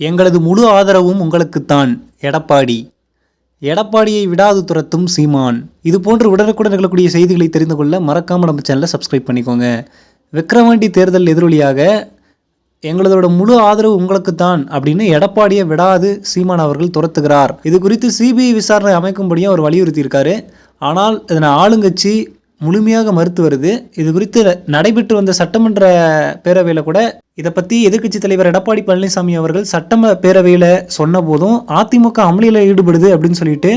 எங்களது முழு ஆதரவும் உங்களுக்குத்தான் எடப்பாடி. எடப்பாடியை விடாது துரத்தும் சீமான். இது போன்று உடனுக்குடன் நிகழக்கூடிய செய்திகளை தெரிந்து கொள்ள மறக்காமல் நம்ம சேனலை சப்ஸ்கிரைப் பண்ணிக்கோங்க. விக்ரவாண்டி தேர்தல் எதிரொலியாக எங்களதோட முழு ஆதரவு உங்களுக்குத்தான் அப்படின்னு எடப்பாடியை விடாது சீமான் அவர்கள் துரத்துகிறார். இது குறித்து சிபிஐ விசாரணை அமைக்கும்படியும் அவர் வலியுறுத்தியிருக்காரு. ஆனால் இதனை ஆளுங்கட்சி முழுமையாக மறுத்து வருது. இது குறித்து நடைபெற்று வந்த சட்டமன்ற பேரவையில் கூட இதை பற்றி எதிர்க்கட்சி தலைவர் எடப்பாடி பழனிசாமி அவர்கள் சட்டம பேரவையில் சொன்ன போதும் அதிமுக அமளியில் ஈடுபடுது அப்படின்னு சொல்லிட்டு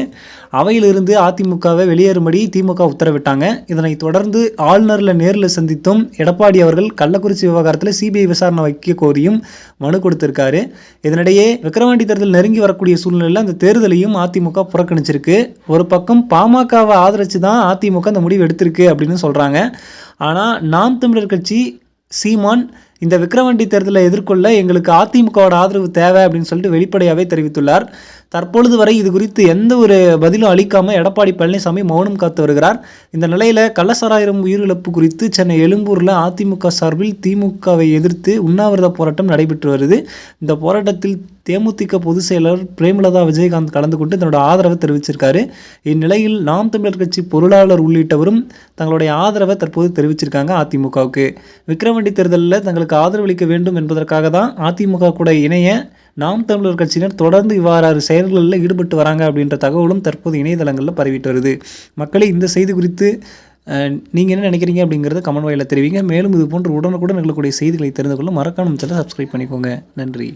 அவையிலிருந்து அதிமுகவை வெளியேறும்படி திமுக உத்தரவிட்டாங்க. இதனை தொடர்ந்து ஆளுநரில் நேரில் சந்தித்தும் எடப்பாடி அவர்கள் கள்ளக்குறிச்சி விவகாரத்தில் சிபிஐ விசாரணை வைக்க கோரியும் மனு கொடுத்திருக்காரு. இதனிடையே விக்கிரவாண்டி தேர்தல் நெருங்கி வரக்கூடிய சூழ்நிலையில் அந்த தேர்தலையும் அதிமுக புறக்கணிச்சிருக்கு. ஒரு பக்கம் பாமகவை ஆதரித்து தான் அதிமுக அந்த முடிவு எடுத்திருக்கு அப்படின்னு சொல்கிறாங்க ஆனால் நாம் தமிழர் கட்சி சீமான் இந்த விக்ரவண்டி தேர்தலை எதிர்கொள்ள எங்களுக்கு அதிமுகவோட ஆதரவு தேவை அப்படின்னு சொல்லிட்டு வெளிப்படையாகவே தெரிவித்துள்ளார். தற்பொழுது வரை இது குறித்து எந்த ஒரு பதிலும் அளிக்காமல் எடப்பாடி பழனிசாமி மௌனம் காத்து வருகிறார். இந்த நிலையில் கள்ளசாராயிரம் உயிரிழப்பு குறித்து சென்னை எழும்பூரில் அதிமுக சார்பில் திமுகவை எதிர்த்து உண்ணாவிரத போராட்டம் நடைபெற்று வருது. இந்த போராட்டத்தில் தேமுதிக பொதுச் செயலர் பிரேமலதா விஜயகாந்த் கலந்து கொண்டு தன்னோட ஆதரவை தெரிவிச்சிருக்காரு. இந்நிலையில் நாம் தமிழர் கட்சி பொருளாளர் உள்ளிட்டவரும் தங்களுடைய ஆதரவை தற்போது தெரிவிச்சிருக்காங்க அதிமுகவுக்கு. விக்ரவண்டி தேர்தலில் தங்களுக்கு ஆதரவளிக்க வேண்டும் என்பதற்காக தான் அதிமுக கூட இணைய நாம் தமிழர் கட்சியினர் தொடர்ந்து இவ்வாறு செயல்களில் ஈடுபட்டு வராங்க அப்படின்ற தகவலும் தற்போது இணையதளங்களில் பரவிட்டு வருது. மக்களே இந்த செய்தி குறித்து நீங்கள் என்ன நினைக்கிறீங்க அப்படிங்கிறத கமெண்ட் வாயில் தெரிவிங்க. மேலும் இது போன்ற உடனுக்குடன் நிகழக்கூடிய செய்திகளை தெரிந்து கொள்ள மறக்காமல் சப்ஸ்கிரைப் பண்ணிக்கோங்க. நன்றி.